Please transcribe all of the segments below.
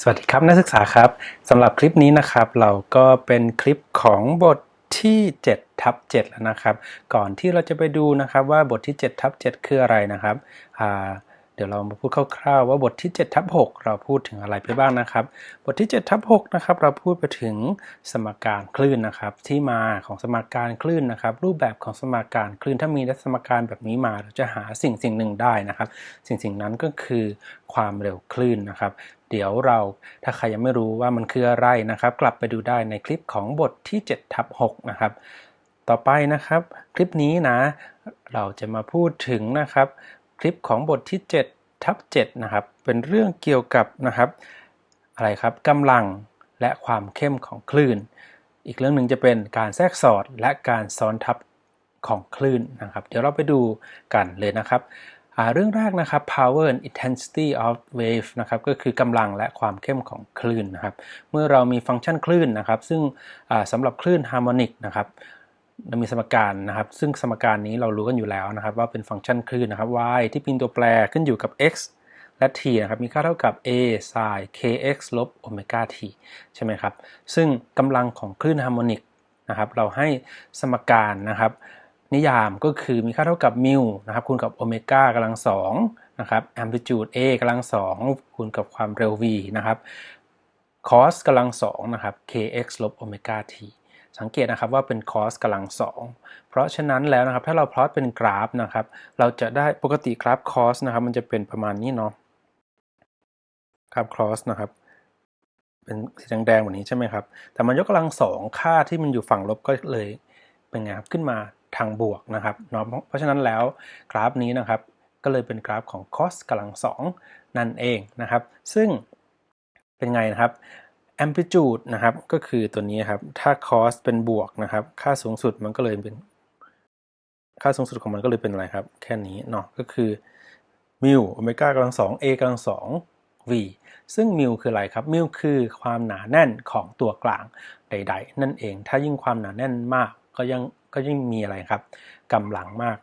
สวัสดีครับนักศึกษาครับสำหรับคลิปนี้นะครับ เราก็เป็นคลิปของบทที่7ทับ7แล้วนะครับ ก่อนที่เราจะไปดูนะครับว่าบทที่7ทับ7คืออะไรนะครับอ่า เดี๋ยวเรามาพูดคร่าวๆว่าบทที่7ทับ6เราพูดถึงอะไรไปบ้างนะครับ บทที่7ทับ6นะครับเราพูดไปถึงสมการคลื่นนะครับ ที่มาของสมการคลื่นนะครับ รูปแบบของสมการคลื่นถ้ามีสมการแบบนี้มาเราจะหาสิ่งสิ่งหนึ่งได้นะครับ สิ่งสิ่งนั้นก็คือความเร็วคลื่นนะครับ เดี๋ยวเราถ้าใครยังไม่รู้ว่ามันคืออะไรนะครับ กลับไปดูได้ในคลิปของบทที่7ทับ6นะครับต่อไปนะครับ คลิปนี้นะ เราจะมาพูดถึงนะครับ คลิปของบทที่7ทับ7นะครับ เป็นเรื่องเกี่ยวกับนะครับอะไรครับกำลังและความเข้มของคลื่น อีกเรื่องหนึ่งจะเป็นการแทรกสอดและการซ้อนทับของคลื่นนะครับ เดี๋ยวเราไปดูกันเลยนะครับเรื่องแรกนะครับ power and intensity of wave นะครับก็คือกำลังและความเข้มของคลื่นนะครับ เมื่อเรามีฟังก์ชันคลื่นนะครับ ซึ่งสำหรับคลื่นฮาร์โมนิกนะครับ มีสมการนะครับ ซึ่งสมการนี้เรารู้กันอยู่แล้วนะครับ ว่าเป็นฟังก์ชันคลื่นนะครับ y ที่เป็นตัวแปรขึ้นอยู่กับ x และ t นะครับมีค่าเท่ากับ a sin kx ลบ omega t ใช่ไหมครับ ซึ่งกำลังของคลื่นฮาร์โมนิกนะครับเราให้สมการนะครับ นิยามก็คือมีค่าเท่ากับมิวนะครับคูณกับโอเมก้ากำลังสองนะครับแอมพลิจูด a กำลังสองคูณกับความเร็ว v นะครับ cos กำลังสองนะครับ kx ลบโอเมก้า t สังเกตนะครับว่าเป็น cos กำลังสองเพราะฉะนั้นแล้วนะครับถ้าเราพลอตเป็นกราฟนะครับ เราจะได้ปกติกราฟ cos นะครับ มันจะเป็นประมาณนี้เนาะกราฟ cos นะครับ เป็นสีแดงๆแบบนี้ใช่ไหมครับ แต่มันยกกำลังสองค่าที่มันอยู่ฝั่งลบก็เลยเป็นไงครับขึ้นมาทางบวกนะครับเนาะเพราะฉะนั้นแล้วกราฟนี้นะครับก็เลยเป็นกราฟของ cos กำลังสองนั่นเองนะครับ ซึ่งเป็นไงนะครับ amplitude นะครับ ก็คือตัวนี้ครับ ถ้า cos เป็นบวกนะครับ ค่าสูงสุดมันก็เลยเป็น ค่าสูงสุดของมันก็เลยเป็นอะไรครับ แค่นี้เนาะ ก็คือมิวโอเมก้ากำลังสอง a กำลังสอง v ซึ่งมิวคืออะไรครับ มิวคือความหนาแน่นของตัวกลางใด ๆ นั่นเอง ถ้ายิ่งความหนาแน่นมากก็ยังก็ยิ่งมีอะไรครับกำลังมาก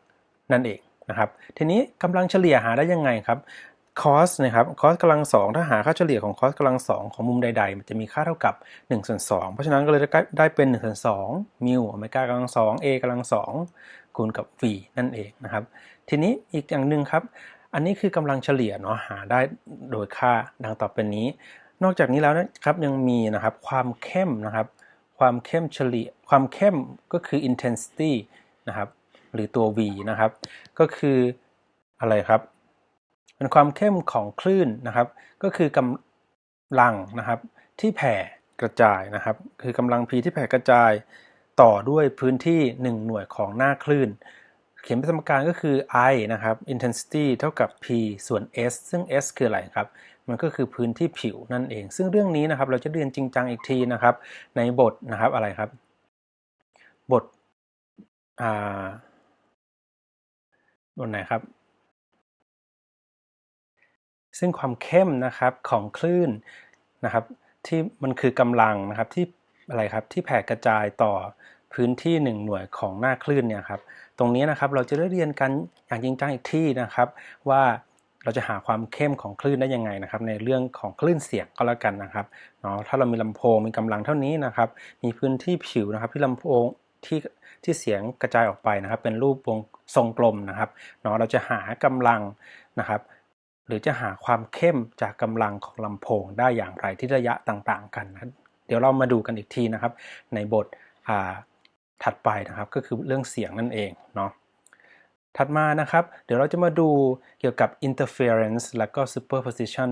นั่นเองนะครับ ทีนี้กำลังเฉลี่ยหาได้ยังไงครับ cos นะครับ cos กำลังสองถ้าหาค่าเฉลี่ยของ cos กำลังสองของมุมใด ๆ มันจะมีค่าเท่ากับ1ส่วน2เพราะฉะนั้นก็เลยได้เป็น1ส่วน2มิวโอเมก้ากำลังสอง a กำลังสองคูณกับ v นั่นเองนะครับ ทีนี้อีกอย่างหนึ่งครับ อันนี้คือกำลังเฉลี่ยเนาะหาได้โดยค่าดังต่อไปนี้ นอกจากนี้แล้วนะครับยังมีนะครับความเข้มนะครับความเข้มเฉลี่ยความเข้มก็คือ intensity นะครับหรือตัว v นะครับก็คืออะไรครับ เป็นความเข้มของคลื่นนะครับ ก็คือกำลังนะครับที่แผ่กระจายนะครับ คือกำลัง p ที่แผ่กระจายต่อด้วยพื้นที่ 1 หน่วยของหน้าคลื่น เขียนเป็นสมการก็คือ I นะครับ intensity เท่ากับ p ส่วน s ซึ่ง s คืออะไรครับ มันก็คือพื้นที่ผิวนั่นเอง ซึ่งเรื่องนี้นะครับเราจะเรียนจริงจังอีกทีนะครับ ในบทนะครับอะไรครับ บทอ่าบทไหนครับ ซึ่งความเข้มนะครับของคลื่นนะครับที่มันคือกำลังนะครับที่อะไรครับที่แผ่กระจายต่อพื้นที่ 1 หน่วยของหน้าคลื่นเนี่ยครับตรงนี้นะครับเราจะได้เรียนกันอย่างจริงจังอีกที่นะครับ ว่าเราจะหาความเข้มของคลื่นได้ยังไงนะครับ ในเรื่องของคลื่นเสียงก็แล้วกันนะครับเนาะถ้าเรามีลำโพงมีกำลังเท่านี้นะครับ มีพื้นที่ผิวนะครับที่ลำโพงที่ที่เสียงกระจายออกไปนะครับ เป็นรูปวงทรงกลมนะครับเนาะเราจะหากำลังนะครับ หรือจะหาความเข้มจากกำลังของลำโพงได้อย่างไรที่ระยะต่างๆ กันนะเดี๋ยวเรามาดูกันอีกทีนะครับ ในบทถัดไปนะครับก็คือเรื่องเสียงนั่นเองเนาะถัดมานะครับ เดี๋ยวเราจะมาดูเกี่ยวกับ interference และก็ superposition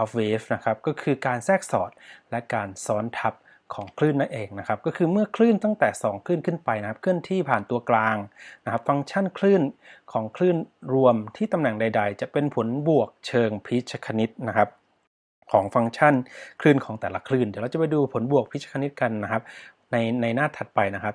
of wave นะครับ ก็คือการแทรกสอดและการซ้อนทับ ของคลื่นนั่นเองนะครับ ก็คือเมื่อคลื่นตั้งแต่ 2 คลื่นขึ้นไปนะครับเคลื่อนที่ผ่านตัวกลางนะครับ ฟังก์ชันคลื่นของคลื่นรวมที่ตำแหน่งใด ๆ จะเป็นผลบวกเชิงพิชคณิตนะครับของฟังก์ชันคลื่นของแต่ละคลื่น เดี๋ยวเราจะไปดูผลบวกพิชคณิตกันนะครับ ในในหน้าถัดไปนะครับ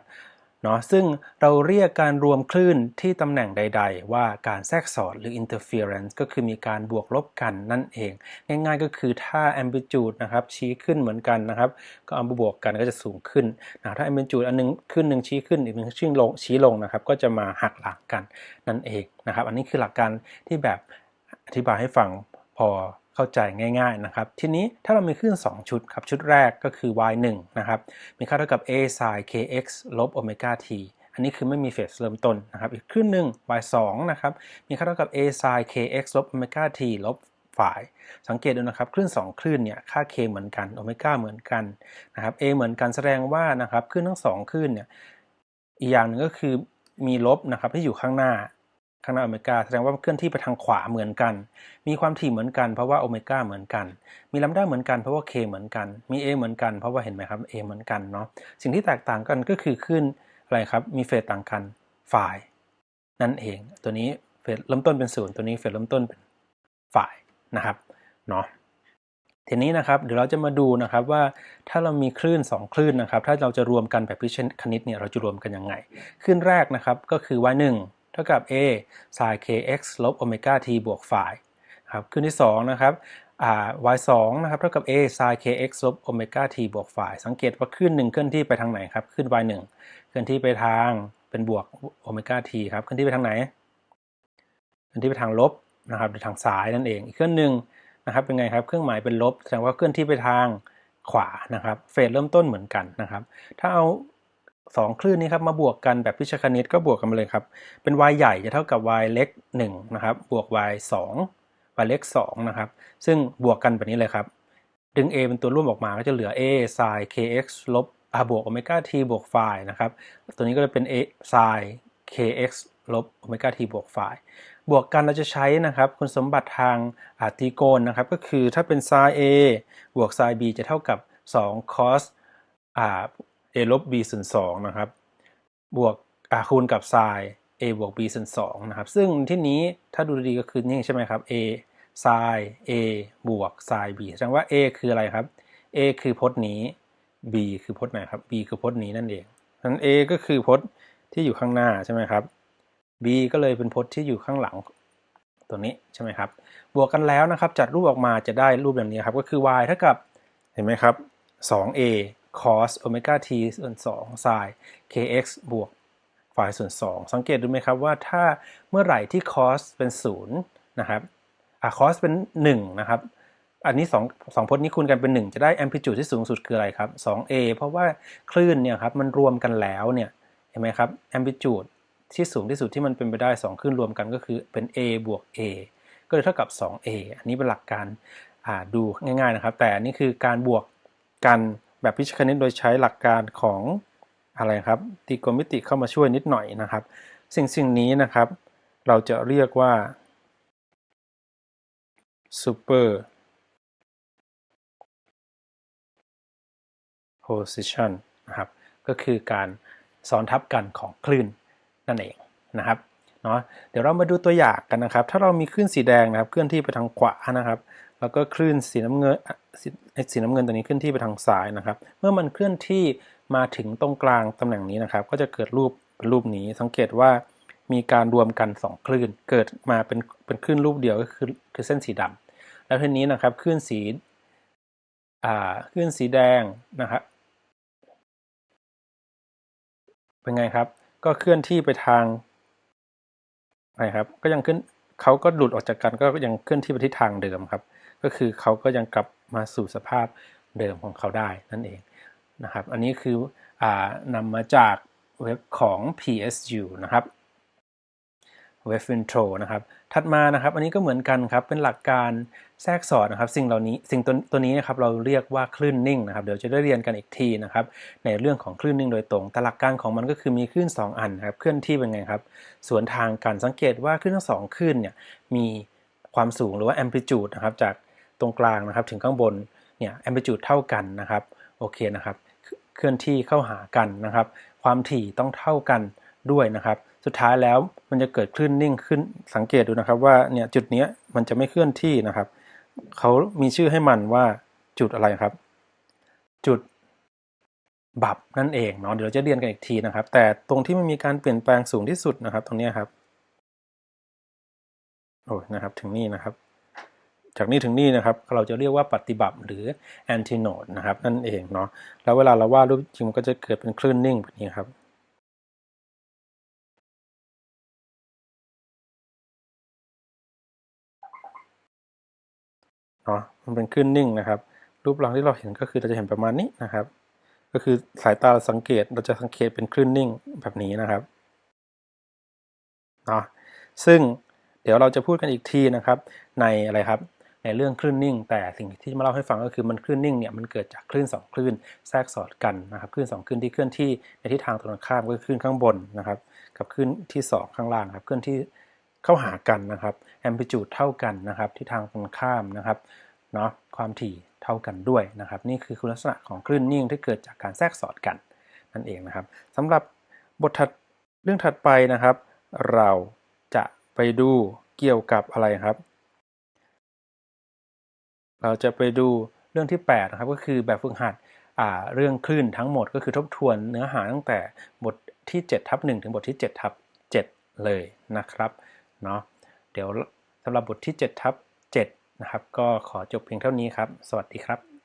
เนาะซึ่งเราเรียกการรวมคลื่นที่ตำแหน่งใด ๆ ว่าการแทรกสอดหรือ interference ก็คือมีการบวกลบกันนั่นเอง ง่ายๆก็คือถ้า amplitude นะครับชี้ขึ้นเหมือนกันนะครับ ก็เอามบวกกันก็จะสูงขึ้นนะถ้า amplitude อันนึงขึ้นหนึ่งชี้ขึ้นอีกหนึ่งชี้ลงชี้ลงนะครับ ก็จะมาหักหลังกันนั่นเองนะครับ อันนี้คือหลักการที่แบบอธิบายให้ฟังพอ เข้าใจง่ายๆนะครับ ทีนี้ถ้าเรามีคลื่น 2 ชุดครับ ชุดแรกก็คือ y 1 นะครับ มีค่าเท่ากับ a sin kx ลบโอเมก้า t อันนี้คือไม่มีเฟสเริ่มต้นนะครับ อีกคลื่นหนึ่ง y 2 นะครับ มีค่าเท่ากับ a sin kx ลบโอเมก้า t ลบฝ่าย สังเกตดูนะครับ คลื่น 2 คลื่นเนี่ยค่า k เหมือนกันโอเมก้าเหมือนกันนะครับ a เหมือนกันแสดงว่านะครับคลื่นทั้ง 2 คลื่นเนี่ยอีกอย่างหนึ่งก็คือมีลบนะครับที่อยู่ข้างหน้า ข้างหน้าโอเมก้าแสดงว่าเคลื่อนที่ไปทางขวาเหมือนกัน มีความถี่เหมือนกันเพราะว่าโอเมก้าเหมือนกัน มีลัมด้าเหมือนกันเพราะว่า k เหมือนกัน มี a เหมือนกันเพราะว่าเห็นไหมครับ a เหมือนกันเนาะ สิ่งที่แตกต่างกันก็คือขึ้นอะไรครับ มีเฟสต่างกันฝ่าย นั่นเอง ตัวนี้เฟสเริ่มต้นเป็นศูนย์ตัวนี้เฟสเริ่มต้นเป็นฝ่ายนะครับ เนาะทีนี้นะครับเดี๋ยวเราจะมาดูนะครับว่าถ้าเรามีคลื่น 2 คลื่นนะครับ ถ้าเราจะรวมกันแบบวิชคณิตเนี่ยเราจะรวมกันยังไงคลื่นแรกนะครับก็คือ y 1 ท่ากับ a sin kx ลบโอเมก้า t บวกฝ่ายครับคลื่นที่2นะครับ y 2นะครับเท่ากับ a sin kx ลบโอเมก้า t บวกฝ่าย สังเกตว่าคลื่นหนึ่งเคลื่อนที่ไปทางไหนครับคลื่น y 1เคลื่อนที่ไปทางเป็นบวกโอเมก้า t ครับ เคลื่อนที่ไปทางไหน เคลื่อนที่ไปทางลบนะครับหรือทางซ้ายนั่นเอง อีกเคลื่อนหนึ่งนะครับเป็นไงครับ เครื่องหมายเป็นลบ แสดงว่าเคลื่อนที่ไปทางขวานะครับ เฟสเริ่มต้นเหมือนกันนะครับ ถ้าเอา 2 คลื่นนี้ครับมาบวกกันแบบวิชาคณิตก็บวกกันมาเลยครับ เป็น y ใหญ่จะเท่ากับ y เล็ก1นะครับบวก y 2 y เล็ก2นะครับซึ่งบวกกันแบบนี้เลยครับ ดึง a เป็นตัวร่วมออกมาก็จะเหลือ a sin kx ลบอ่าบวกโอเมก้า t บวก phi นะครับตัวนี้ก็จะเป็น a sin kx ลบโอเมก้า t บวก phi บวกกันเราจะใช้นะครับคุณสมบัติทางอาตรีโกณนะครับก็คือถ้าเป็น sin a บวก sin b จะเท่ากับ2 cos อ่า a ลบ b ส่วน2นะครับ บวกอ่าคูณกับ sin a บวก b ส่วน2นะครับ ซึ่งที่นี้ถ้าดูดีก็คือนี่ใช่ไหมครับ a sin a บวก sin b แสดงว่า a คืออะไรครับ a คือพจน์นี้ b คือพจน์ไหนครับ b คือพจน์นี้นั่นเองนั้น a ก็คือพจน์ที่อยู่ข้างหน้าใช่ไหมครับ b ก็เลยเป็นพจน์ที่อยู่ข้างหลังตัวนี้ใช่ไหมครับ บวกกันแล้วนะครับ จัดรูปออกมาจะได้รูปแบบนี้ครับ ก็คือ y เท่ากับ เห็นไหมครับ 2a cos โอเมก้า t ส่วน2 sin kx บวก phi ส่วน 2 สังเกตดูไหมครับว่าถ้าเมื่อไหร่ที่ cos เป็น 0 นะครับอะ cos เป็น 1 นะครับ อันนี้2 2พจน์นี้คูณกันเป็น 1 จะได้ amplitude ที่สูงสุดคืออะไรครับ 2a เพราะว่าคลื่นเนี่ยครับมันรวมกันแล้วเนี่ยเห็นไหมครับ amplitude ที่สูงที่สุดที่มันเป็นไปได้ 2 คลื่นรวมกันก็คือเป็น a บวก a ก็เลยเท่ากับ 2a อันนี้เป็นหลักการดูง่ายๆนะครับ แต่นี่คือการบวกกัน แบบวิชาคณิตโดยใช้หลักการของอะไรครับตรีโกณมิติเข้ามาช่วยนิดหน่อยนะครับ สิ่งสิ่งนี้นะครับ เราจะเรียกว่า super position นะครับ ก็คือการซ้อนทับกันของคลื่นนั่นเองนะครับเนาะเดี๋ยวเรามาดูตัวอย่างกันนะครับ ถ้าเรามีคลื่นสีแดงนะครับ เคลื่อนที่ไปทางขวานะครับ แล้วก็คลื่นสีน้ำเงิน สีน้ำเงินตัวนี้เคลื่อนที่ไปทางซ้ายนะครับ เมื่อมันเคลื่อนที่มาถึงตรงกลางตำแหน่งนี้นะครับ ก็จะเกิดรูปเป็นรูปนี้ สังเกตว่ามีการรวมกัน 2 คลื่น เกิดมาเป็นเป็นคลื่นรูปเดียวก็คือคือเส้นสีดำแล้วทีนี้นะครับคลื่นสีอ่าคลื่นสีแดงนะครับเป็นไงครับ ก็เคลื่อนที่ไปทางอะไรครับ ก็ยังขึ้นเขาก็หลุดออกจากกันก็ยังเคลื่อนที่ไปที่ทางเดิมครับ ก็คือเขาก็ยังกลับมาสู่สภาพเดิมของเขาได้นั่นเองนะครับ อันนี้คืออนำมาจากเว็บของ PSU นะครับเว็บ Intro นะครับ ถัดมานะครับ อันนี้ก็เหมือนกันครับ เป็นหลักการแทรกสอดนะครับ สิ่งเหล่านี้ สิ่งตัวตัวนี้นะครับ เราเรียกว่าคลื่นนิ่งนะครับ เดี๋ยวจะได้เรียนกันอีกทีนะครับ ในเรื่องของคลื่นนิ่งโดยตรง แต่หลักการของมันก็คือมีคลื่น 2 อันนะครับ เคลื่อนที่เป็นไงครับ สวนทางกัน สังเกตว่าคลื่นทั้งสองคลื่นเนี่ย มีความสูงหรือว่า amplitude นะครับ จาก ตรงกลางนะครับ ถึงข้างบนเนี่ย amplitude เท่ากันนะครับโอเคนะครับ เคลื่อนที่เข้าหากันนะครับ ความถี่ต้องเท่ากันด้วยนะครับ สุดท้ายแล้วมันจะเกิดคลื่นนิ่งขึ้นสังเกตดูนะครับว่าเนี่ยจุดนี้มันจะไม่เคลื่อนที่นะครับเขามีชื่อให้มันว่าจุดอะไรครับ จุดบับนั่นเองเนาะเดี๋ยวจะเรียนกันอีกทีนะครับ แต่ตรงที่มันมีการเปลี่ยนแปลงสูงที่สุดนะครับ ตรงนี้ครับโอ้นะครับถึงนี่นะครับ จากนี้ถึงนี่นะครับ เราจะเรียกว่าปฏิบัติหรือ antinode นะครับ นั่นเองเนาะแล้วเวลาเราวาดรูปจริงมันก็จะเกิดเป็นคลื่นนิ่งแบบนี้ครับเนาะมันเป็นคลื่นนิ่งนะครับ รูปลักษณ์ที่เราเห็นก็คือเราจะเห็นประมาณนี้นะครับ ก็คือสายตาเราสังเกตเราจะสังเกตเป็นคลื่นนิ่งแบบนี้นะครับเนาะซึ่งเดี๋ยวเราจะพูดกันอีกทีนะครับในอะไรครับ ในเรื่องคลื่นนิ่ง แต่สิ่งที่มาเล่าให้ฟังก็คือมันคลื่นนิ่งเนี่ยมันเกิดจากคลื่นสองคลื่นแทรกสอดกันนะครับคลื่นสองคลื่นที่เคลื่อนที่ในทิศทางตรงกันข้ามก็คือคลื่นข้างบนนะครับกับคลื่นที่สองข้างล่างครับคลื่นที่เข้าหากันนะครับแอมพลิจูดเท่ากันนะครับที่ทางตรงข้ามนะครับเนาะความถี่เท่ากันด้วยนะครับ นี่คือคุณลักษณะของคลื่นนิ่งที่เกิดจากการแทรกสอดกันนั่นเองนะครับสำหรับบทถัดเรื่องถัดไปนะครับ เราจะไปดูเกี่ยวกับอะไรครับ เราจะไปดูเรื่องที่8นะครับก็คือแบบฝึกหัดอ่าเรื่องคลื่นทั้งหมดก็คือทบทวนเนื้อหาตั้งแต่บทที่7ทับ1ถึงบทที่7ทับ7เลยนะครับเนาะเดี๋ยวสำหรับบทที่7ทับ7นะครับก็ขอจบเพียงเท่านี้ครับ สวัสดีครับ